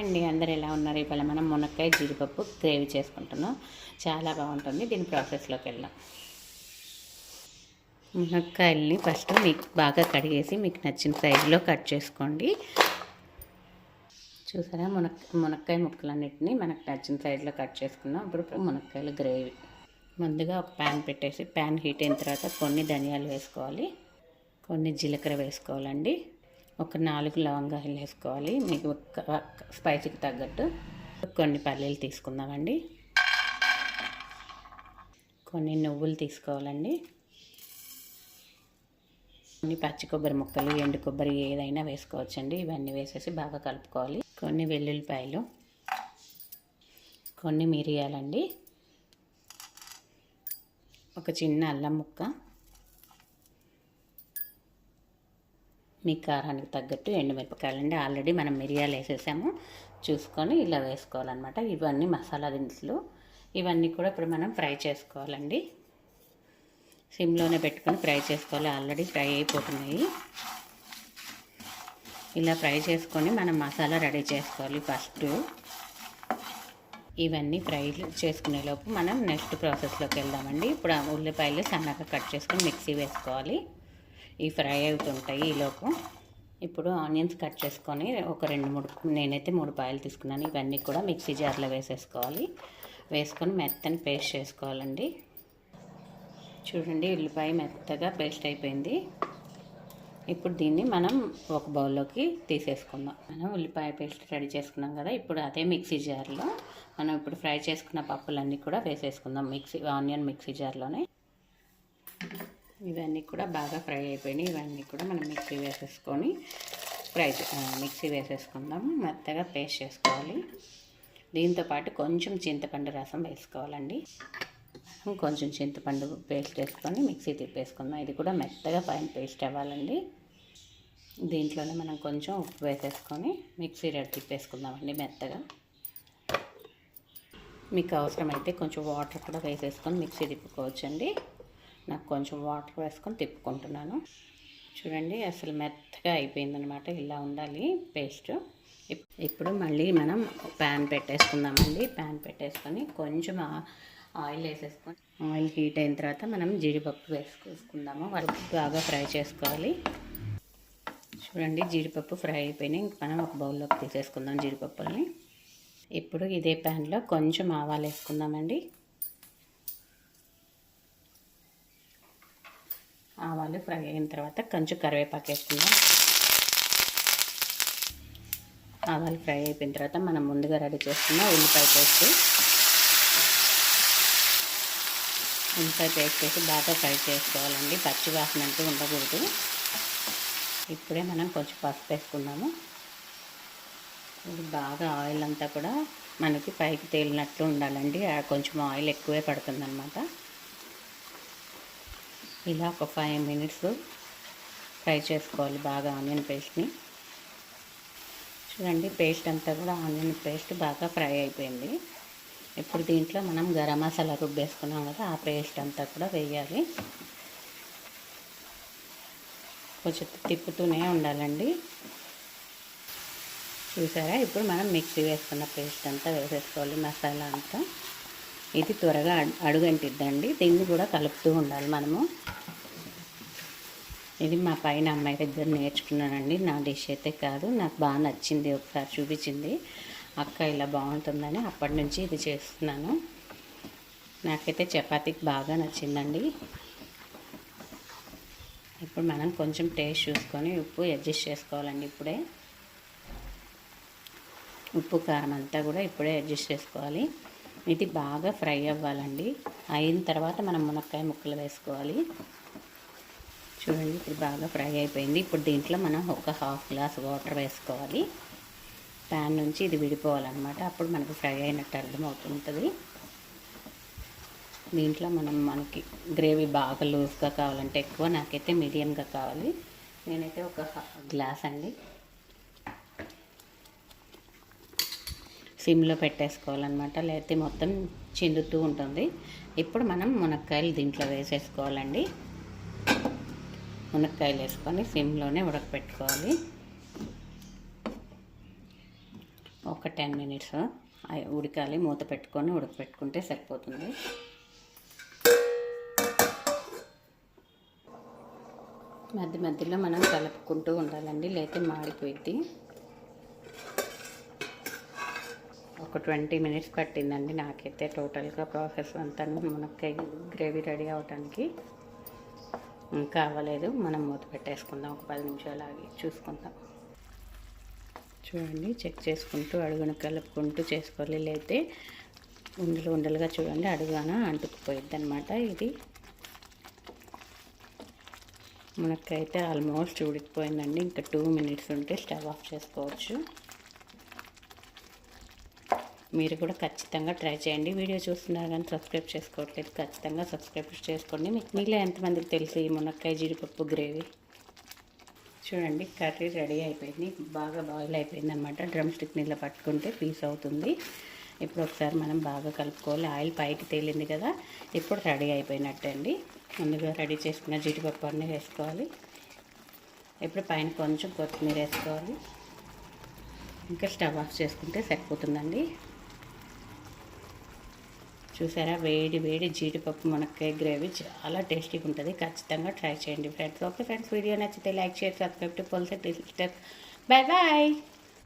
అండి అందరు ఎలా ఉన్నారు? ఇవాళ మనం మునక్కాయ జీడిపప్పు గ్రేవీ చేసుకుంటున్నాం. చాలా బాగుంటుంది. దీని ప్రాసెస్లోకి వెళ్దాం. మునక్కాయల్ని ఫస్ట్ మీకు బాగా కడిగేసి మీకు నచ్చిన సైజులో కట్ చేసుకోండి. చూసారా? మునక్ మునక్కాయ ముక్కలన్నింటినీ మనకు నచ్చిన సైజులో కట్ చేసుకున్నాం. ఇప్పుడు మునక్కాయలు గ్రేవీ. ముందుగా ఒక ప్యాన్ పెట్టేసి ప్యాన్ హీట్ అయిన తర్వాత కొన్ని ధనియాలు వేసుకోవాలి. కొన్ని జీలకర్ర వేసుకోవాలండి. ఒక నాలుగు లవంగాలు వేసుకోవాలి. మీకు స్పైసీకి తగ్గట్టు కొన్ని పల్లీలు తీసుకుందామండి. కొన్ని నువ్వులు తీసుకోవాలండి. కొన్ని పచ్చి కొబ్బరి ముక్కలు ఎండు కొబ్బరి ఏదైనా వేసుకోవచ్చండి. ఇవన్నీ వేసేసి బాగా కలుపుకోవాలి. కొన్ని వెల్లుల్లిపాయలు కొన్ని మిరియాలండి. ఒక చిన్న అల్లం ముక్క మీ కారానికి తగ్గట్టు ఎండుమిరపకాయలండి. ఆల్రెడీ మనం మిరియాలు వేసేసాము. చూసుకొని ఇలా వేసుకోవాలన్నమాట. ఇవన్నీ మసాలా దినుసులు. ఇవన్నీ కూడా ఇప్పుడు మనం ఫ్రై చేసుకోవాలండి. సిమ్లోనే పెట్టుకొని ఫ్రై చేసుకోవాలి. ఆల్రెడీ ఫ్రై అయిపోతున్నాయి. ఇలా ఫ్రై చేసుకొని మనం మసాలా రెడీ చేసుకోవాలి ఫస్ట్. ఇవన్నీ ఫ్రై చేసుకునే లోపు మనం నెక్స్ట్ ప్రాసెస్లోకి వెళ్దామండి. ఇప్పుడు ఉల్లిపాయలు సన్నగా కట్ చేసుకొని మిక్సీ వేసుకోవాలి. ఈ ఫ్రై అవుతుంటాయి ఈలోపు ఇప్పుడు ఆనియన్స్ కట్ చేసుకొని ఒక రెండు మూడు నేనైతే మూడు పాయలు తీసుకున్నాను. ఇవన్నీ కూడా మిక్సీ జార్లో వేసేసుకోవాలి. వేసుకొని మెత్తని పేస్ట్ చేసుకోవాలండి. చూడండి ఉల్లిపాయ మెత్తగా పేస్ట్ అయిపోయింది. ఇప్పుడు దీన్ని మనం ఒక బౌల్లోకి తీసేసుకుందాం. మనం ఉల్లిపాయ పేస్ట్ రెడీ చేసుకున్నాం కదా ఇప్పుడు అదే మిక్సీ జార్లో. మనం ఇప్పుడు ఫ్రై చేసుకున్న పప్పులన్నీ కూడా వేసేసుకుందాం మిక్సీ ఆనియన్ మిక్సీ జార్లోనే. ఇవన్నీ కూడా బాగా ఫ్రై అయిపోయినాయి. ఇవన్నీ కూడా మనం మిక్సీ వేసేసుకొని ఫ్రై మిక్సీ వేసేసుకుందాం మెత్తగా పేస్ట్ చేసుకోవాలి. దీంతోపాటు కొంచెం చింతపండు రసం వేసుకోవాలండి. కొంచెం చింతపండు పేస్ట్ వేసుకొని మిక్సీ తిప్పేసుకుందాం. ఇది కూడా మెత్తగా పైన పేస్ట్ అవ్వాలండి. దీంట్లోనే మనం కొంచెం ఉప్పు వేసేసుకొని మిక్సీ రెడ్ తిప్పేసుకుందామండి మెత్తగా. మీకు అవసరమైతే కొంచెం వాటర్ కూడా వేసేసుకొని మిక్సీ తిప్పుకోవచ్చండి. నాకు కొంచెం వాటర్ వేసుకొని తిప్పుకుంటున్నాను. చూడండి అసలు మెత్తగా అయిపోయిందనమాట ఇలా ఉండాలి పేస్ట్. ఇప్పుడు మళ్ళీ మనం ప్యాన్ పెట్టేసుకుందామండి. ప్యాన్ పెట్టేసుకొని కొంచెం ఆయిల్ వేసేసుకొని ఆయిల్ హీట్ అయిన తర్వాత మనం జీడిపప్పు వేసుకుందాము. వాళ్ళకి బాగా ఫ్రై చేసుకోవాలి. చూడండి జీడిపప్పు ఫ్రై అయిపోయినాయి. ఇంక మనం ఒక బౌల్లోకి తీసేసుకుందాం జీడిపప్పుల్ని. ఇప్పుడు ఇదే ప్యాన్లో కొంచెం ఆవాలు వేసుకుందామండి. ఆవాలు ఫ్రై అయిన తర్వాత కొంచెం కరివేపాకు వేసుకుందాం. ఆవాలు ఫ్రై అయిపోయిన తర్వాత మనం ముందుగా రెడీ చేసుకున్న ఉల్లిపాయ పేస్ట్. ఉల్లిపాయ పేస్ట్ వేసి బాగా ఫ్రై చేసుకోవాలండి. పచ్చి వాసన అంటూ ఉండకూడదు. ఇప్పుడే మనం కొంచెం పసుపు వేసుకుందాము. ఇది బాగా ఆయిల్ అంతా కూడా మనకి పైకి తేలినట్లు ఉండాలండి. కొంచెం ఆయిల్ ఎక్కువే పడుతుందన్నమాట. ఇలా ఒక ఫైవ్ మినిట్స్ ఫ్రై చేసుకోవాలి బాగా ఆనియన్ పేస్ట్ని చూడండి పేస్ట్ అంతా కూడా ఆనియన్ పేస్ట్ బాగా ఫ్రై అయిపోయింది. ఇప్పుడు దీంట్లో మనం గరం మసాలా రుబ్బేసుకున్నాం కదా ఆ పేస్ట్ అంతా కూడా వేయాలి. కొంచెం తిప్పుతూనే ఉండాలండి. చూసారా? ఇప్పుడు మనం మిక్సీ వేసుకున్న పేస్ట్ అంతా వేసేసుకోవాలి మసాలా అంతా. ఇది త్వరగా అడుగంటిద్దండి. దీన్ని కూడా కలుపుతూ ఉండాలి మనము. ఇది మా పైన అమ్మాయి దగ్గర నేర్చుకున్నానండి. నా డిష్ అయితే కాదు. నాకు బాగా నచ్చింది. ఒకసారి చూపించింది. అక్క ఇలా బాగుంటుందని అప్పటి నుంచి ఇది చేస్తున్నాను. నాకైతే చపాతీకి బాగా నచ్చిందండి. ఇప్పుడు మనం కొంచెం టేస్ట్ చూసుకొని ఉప్పు అడ్జస్ట్ చేసుకోవాలండి ఇప్పుడే. ఉప్పు కారం అంతా కూడా ఇప్పుడే అడ్జస్ట్ చేసుకోవాలి. ఇది బాగా ఫ్రై అవ్వాలండి. అయిన తర్వాత మనం మునక్కాయ ముక్కలు వేసుకోవాలి. చూడండి ఇది బాగా ఫ్రై అయిపోయింది. ఇప్పుడు దీంట్లో మనం ఒక హాఫ్ గ్లాస్ వాటర్ వేసుకోవాలి. ప్యాన్ నుంచి ఇది విడిపోవాలన్నమాట. అప్పుడు మనకు ఫ్రై అయినట్టు అర్థమవుతుంటుంది. దీంట్లో మనం మనకి గ్రేవీ బాగా లూజ్గా కావాలంటే ఎక్కువ నాకైతే మీడియంగా కావాలి. నేనైతే ఒక గ్లాస్ అండి. సిమ్లో పెట్టేసుకోవాలన్నమాట. లేకపోతే మొత్తం చిందుతూ ఉంటుంది. ఇప్పుడు మనం మునక్కాయలు దీంట్లో వేసేసుకోవాలండి. మునక్కాయలు వేసుకొని సిమ్లోనే ఉడకపెట్టుకోవాలి. ఒక టెన్ మినిట్స్ ఉడకాలి. మూత పెట్టుకొని ఉడకపెట్టుకుంటే సరిపోతుంది. మధ్య మధ్యలో మనం కలుపుకుంటూ ఉండాలండి. లేకపోతే మాడిపోయింది ఒక ట్వంటీ మినిట్స్ పట్టిందండి నాకైతే టోటల్గా ప్రాసెస్ అంతా మునక్కాయ గ్రేవీ రెడీ అవడానికి ఇంకా అవ్వలేదు మనం మూత పెట్టేసుకుందాం. ఒక పది నిమిషాలు ఆగి చూసుకుందాం. చూడండి చెక్ చేసుకుంటూ అడుగును కలుపుకుంటూ చేసుకోవాలి. లేతే ఉండలు ఉండలుగా చూడండి అడుగున అంటుకుపోయిద్ది అనమాట ఇది మనకైతే ఆల్మోస్ట్ ఉడికిపోయిందండి. ఇంకా టూ మినిట్స్ ఉంటే స్టవ్ ఆఫ్ చేసుకోవచ్చు. మీరు కూడా ఖచ్చితంగా ట్రై చేయండి. వీడియో చూస్తున్నారు కానీ సబ్స్క్రైబ్ చేసుకోవట్లేదు. ఖచ్చితంగా సబ్స్క్రైబ్ చేసుకోండి. మీకు మీలో ఎంతమందికి తెలుసు ఈ మునక్కాయ జీడిపప్పు గ్రేవీ? చూడండి కర్రీ రెడీ అయిపోయింది. బాగా బాయిల్ అయిపోయింది అనమాట డ్రమ్ స్టిక్ నీళ్ళ పట్టుకుంటే పీస్ అవుతుంది. ఇప్పుడు ఒకసారి మనం బాగా కలుపుకోవాలి. ఆయిల్ పైకి తేలింది కదా ఇప్పుడు రెడీ అయిపోయినట్టు అండి ముందుగా రెడీ చేసుకున్న జీడిపప్పు అన్నీ వేసుకోవాలి. ఇప్పుడు పైన కొంచెం కొత్తిమీర వేసుకోవాలి. ఇంకా స్టవ్ ఆఫ్ చేసుకుంటే సరిపోతుందండి. చూసారా? వేడి వేడి జీడిపప్పు మునక్కాయ గ్రేవీ చాలా టేస్టీగా ఉంటుంది. ఖచ్చితంగా ట్రై చేయండి ఫ్రెండ్స్. ఓకే ఫ్రెండ్స్ వీడియో నచ్చితే లైక్ షేర్ సబ్స్క్రైబ్ టు పోల్సే బాయ్ బాయ్.